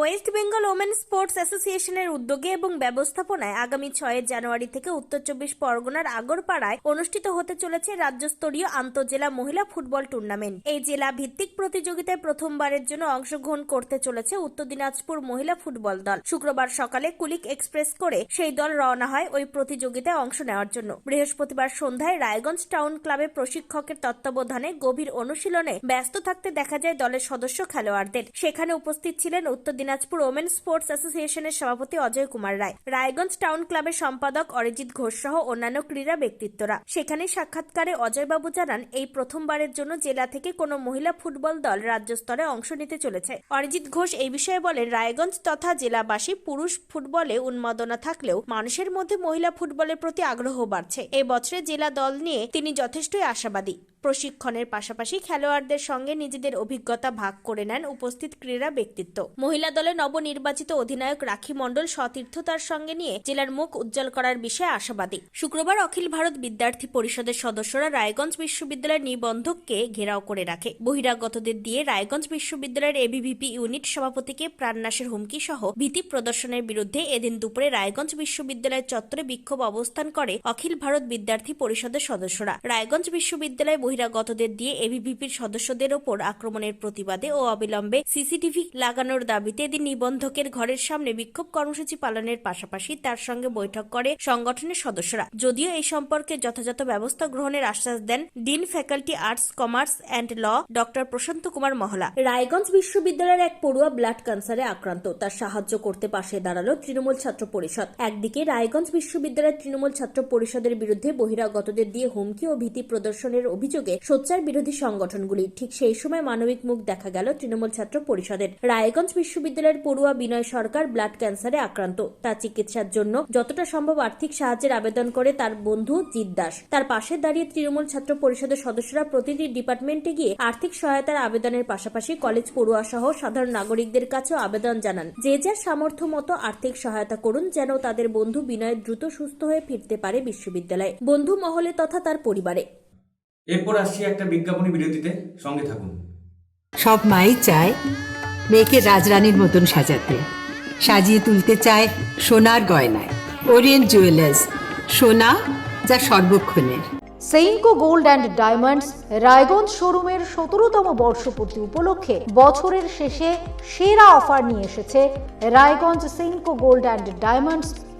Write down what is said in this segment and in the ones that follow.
West Bengal women sports অ্যাসোসিয়েশনের উদ্যোগে এবং ব্যবস্থাপনায় আগামী ছয় জানুয়ারি থেকে উত্তর চব্বিশ পরগনার আগরপাড়ায় অনুষ্ঠিত হতে চলেছে রাজ্যস্তরীয় আন্তঃজেলা মহিলা ফুটবল টুর্নামেন্ট। এই জেলা ভিত্তিক প্রতিযোগিতায় প্রথমবারের জন্য অংশগ্রহণ করতে চলেছে উত্তর দিনাজপুর মহিলা ফুটবল দল। শুক্রবার সকালে কুলিক এক্সপ্রেস করে সেই দল রওনা হয় ওই প্রতিযোগিতায় অংশ নেওয়ার জন্য। বৃহস্পতিবার সন্ধ্যায় রায়গঞ্জ টাউন ক্লাবে প্রশিক্ষকের তত্ত্বাবধানে গভীর অনুশীলনে ব্যস্ত থাকতে দেখা যায় দলের সদস্য খেলোয়াড়দের। সেখানে উপস্থিত ছিলেন উত্তর দিনাজপুর ওমেন স্পোর্টস অ্যাসোসিয়েশনের সভাপতি অজয় কুমার রায়, রায়গঞ্জ টাউন ক্লাবের সম্পাদক অরিজিৎ ঘোষ সহ অন্যান্য ক্রীড়া ব্যক্তিত্বরা। সেখানে সাক্ষাৎকারে অজয়বাবু জানান, এই প্রথমবারের জন্য জেলা থেকে কোনো মহিলা ফুটবল দল রাজ্য স্তরে অংশ নিতে চলেছে। অরিজিৎ ঘোষ এই বিষয়ে বলেন, রায়গঞ্জ তথা জেলাবাসী পুরুষ ফুটবলে উন্মাদনা থাকলেও মানুষের মধ্যে মহিলা ফুটবলের প্রতি আগ্রহ বাড়ছে। এবছরে জেলা দল নিয়ে তিনি যথেষ্টই আশাবাদী। প্রশিক্ষণের পাশাপাশি খেলোয়াড়দের সঙ্গে নিজেদের অভিজ্ঞতা ভাগ করে নেন উপস্থিত ক্রীড়া ব্যক্তিত্ব। মহিলা দলে নবনির্বাচিত অধিনায়ক রাখি মণ্ডল সতীর্থতার সঙ্গে নিয়ে জেলার মুখ উজ্জ্বল করার বিষয়ে আশাবাদী। শুক্রবার অখিল ভারত বিদ্যার্থী পরিষদের সদস্যরা রায়গঞ্জ বিশ্ববিদ্যালয়ের নিবন্ধককে ঘেরাও করে রাখে। বহিরাগতদের দিয়ে রায়গঞ্জ বিশ্ববিদ্যালয়ের এবিভিপি ইউনিট সভাপতিকে প্রাণনাশের হুমকি সহ ভীতি প্রদর্শনের বিরুদ্ধে এদিন দুপুরে রায়গঞ্জ বিশ্ববিদ্যালয়ের চত্বরে বিক্ষোভ অবস্থান করে অখিল ভারত বিদ্যার্থী পরিষদের সদস্যরা। রায়গঞ্জ বিশ্ববিদ্যালয়ে বহিরাগতদের দিয়ে এবিভিপির সদস্যদের ওপর আক্রমণের প্রতিবাদে ও অবিলম্বে সিসিটিভি লাগানোর দাবিতে এদিন নিবন্ধকের ঘরের সামনে বিক্ষোভ কর্মসূচি পালনের পাশাপাশি তার সঙ্গে বৈঠক করে সংগঠনের সদস্যরা। যদিও এই সম্পর্কে যথাযথ ব্যবস্থা গ্রহণের আশ্বাস দেন dean faculty arts, commerce and law doctor Prasanta Kumar Mahala. Raiganj বিশ্ববিদ্যালয়ের এক পড়ুয়া ব্লাড ক্যান্সারে আক্রান্ত। তার সাহায্য করতে পাশে দাঁড়াল তৃণমূল ছাত্র পরিষদ। একদিকে রায়গঞ্জ বিশ্ববিদ্যালয়ের তৃণমূল ছাত্র পরিষদের বিরুদ্ধে বহিরাগতদের দিয়ে হুমকি ও ভীতি প্রদর্শনের অভিযোগে সোচ্চার বিরোধী সংগঠনগুলি ঠিক সেই সময় মানবিক মুখ দেখা গেল তৃণমূল ছাত্র পরিষদের। রায়গঞ্জ বিশ্ববিদ্যালয়ের পড়ুয়া বিনয় সরকার ব্লাড ক্যান্সারে আক্রান্ত। তার চিকিৎসার জন্য যতটা সম্ভব আর্থিক সাহায্যের আবেদন করে তার বন্ধু জিৎ দাস। তার পাশে দাঁড়িয়ে তৃণমূল ছাত্র পরিষদের সদস্যরা প্রতিটি ডিপার্টমেন্টে গিয়ে আর্থিক সহায়তার আবেদনের পাশাপাশি কলেজ পড়ুয়া সহ সাধারণ নাগরিকদের কাছেও আবেদন জানান। যে যার সামর্থ্য মতো আর্থিক সহায়তা করুন যেন তাদের বন্ধু বিনয় দ্রুত সুস্থ হয়ে ফিরতে পারে বিশ্ববিদ্যালয়ে। বন্ধু মহলে তথা তার পরিবারে। এরপর আসছি একটা বিজ্ঞাপনী বিরতিতে সঙ্গে থাকুন। সব মাই চায় মেয়েকে রাজরানীর মতন সাজাতে। সাজিয়ে তুলতে চায় সোনার গয়নায়। ওরিয়েন্ট জুয়েলার্স সোনা যা সর্বক্ষণের। Senco gold and diamonds Raiganj শোরুমের সতেরোতম বর্ষপূর্তি উপলক্ষে বছরের শেষে সেরা অফার নিয়ে এসেছে Raiganj Senco gold and diamonds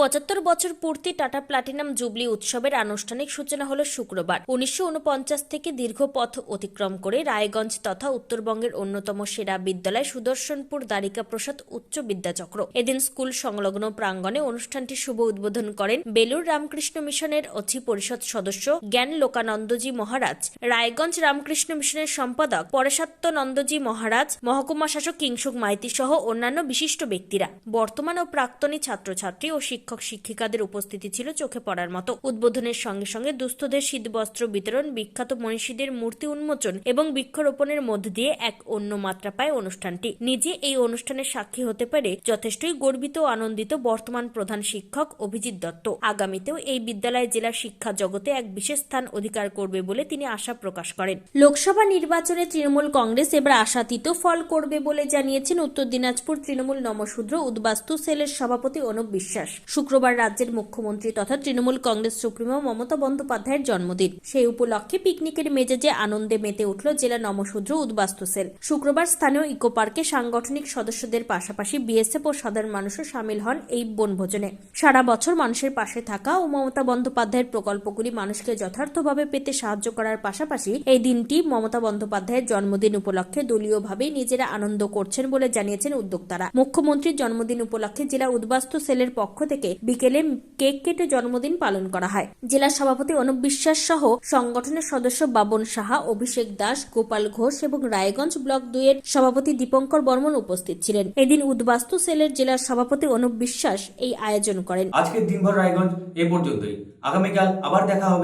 পঁচাত্তর বছর পূর্তি টাটা প্লাটিনাম জুবলি উৎসবের আনুষ্ঠানিক সূচনা হল শুক্রবার। উনিশশো উনপঞ্চাশ থেকে দীর্ঘ পথ অতিক্রম করে রায়গঞ্জ তথা উত্তরবঙ্গের অন্যতম সেরা বিদ্যালয় সুদর্শনপুর দ্বারিকা প্রসাদ উচ্চ বিদ্যাচক্র। এদিন স্কুল সংলগ্ন প্রাঙ্গণে অনুষ্ঠানটি শুভ উদ্বোধন করেন বেলুর রামকৃষ্ণ মিশনের অচি পরিষদ সদস্য জ্ঞান লোকানন্দজি মহারাজ। রায়গঞ্জ রামকৃষ্ণ মিশনের সম্পাদক পরেশাত্মনন্দজি মহারাজ, মহকুমা শাসক কিংসুক মাইতি সহ অন্যান্য বিশিষ্ট ব্যক্তিরা। বর্তমান ও প্রাক্তনী ছাত্রছাত্রী ও শিক্ষক শিক্ষিকাদের উপস্থিতি ছিল চোখে পড়ার মতো। উদ্বোধনের সঙ্গে সঙ্গে দুস্থদের শীতবস্ত্র বিতরণ, বিখ্যাত মনীষীদের মূর্তি উন্মোচন এবং বৃক্ষরোপণের মধ্য দিয়ে এক অন্য মাত্রা পায় অনুষ্ঠানটি। নিজে এই অনুষ্ঠানের সাক্ষী হতে পারে যথেষ্টই গর্বিত ও আনন্দিত বর্তমান প্রধান শিক্ষক অভিজিৎ দত্ত। আগামীতেও এই বিদ্যালয় জেলার শিক্ষা জগতে এক বিশেষ স্থান অধিকার করবে বলে তিনি আশা প্রকাশ করেন। লোকসভা নির্বাচনে তৃণমূল কংগ্রেস এবার আশাতীত ফল করবে বলে জানিয়েছেন উত্তর দিনাজপুর তৃণমূল নমশূদ্র উদ্বাস্তু সেলের সভাপতি অনুপ বিশ্বাস। শুক্রবার রাজ্যের মুখ্যমন্ত্রী তথা তৃণমূল কংগ্রেস সুপ্রিমো মমতা বন্দ্যোপাধ্যায়ের জন্মদিন। সেই উপলক্ষে পিকনিকের মেজাজে আনন্দে মেতে উঠল জেলা নমশূদ্র উদ্বাস্তু সেল। শুক্রবার স্থানীয় ইকো পার্কে সাংগঠনিক সদস্যদের পাশাপাশি বিএসএফ ও সাধারণ মানুষও সামিল হন এই বনভোজনে। সারা বছর মানুষের পাশে থাকা ও মমতা বন্দ্যোপাধ্যায়ের প্রকল্পগুলি মানুষকে যথার্থভাবে পেতে সাহায্য করার পাশাপাশি এই দিনটি মমতা বন্দ্যোপাধ্যায়ের জন্মদিন উপলক্ষে দলীয়ভাবে নিজেরা আনন্দ করছেন বলে জানিয়েছেন উদ্যোক্তারা। মুখ্যমন্ত্রীর জন্মদিন উপলক্ষে জেলা উদ্বাস্তু সেলের পক্ষ থেকে বিকেলে কেক কেটে জন্মদিন পালন করা হয়। জেলা সভাপতি অনুপ বিশ্বাস সহ সংগঠনের সদস্য বাবন সাহা, অভিষেক দাস, গোপাল ঘোষ এবং রায়গঞ্জ ব্লক দুইয়ের সভাপতি দীপঙ্কর বর্মন উপস্থিত ছিলেন। এদিন উদ্বাস্তু সেলের জেলার সভাপতি অনুপ বিশ্বাস এই আয়োজন করেন। আজকের দিনভর রায়গঞ্জ এ পর্যন্তই। আগামীকাল আবার দেখা হবে।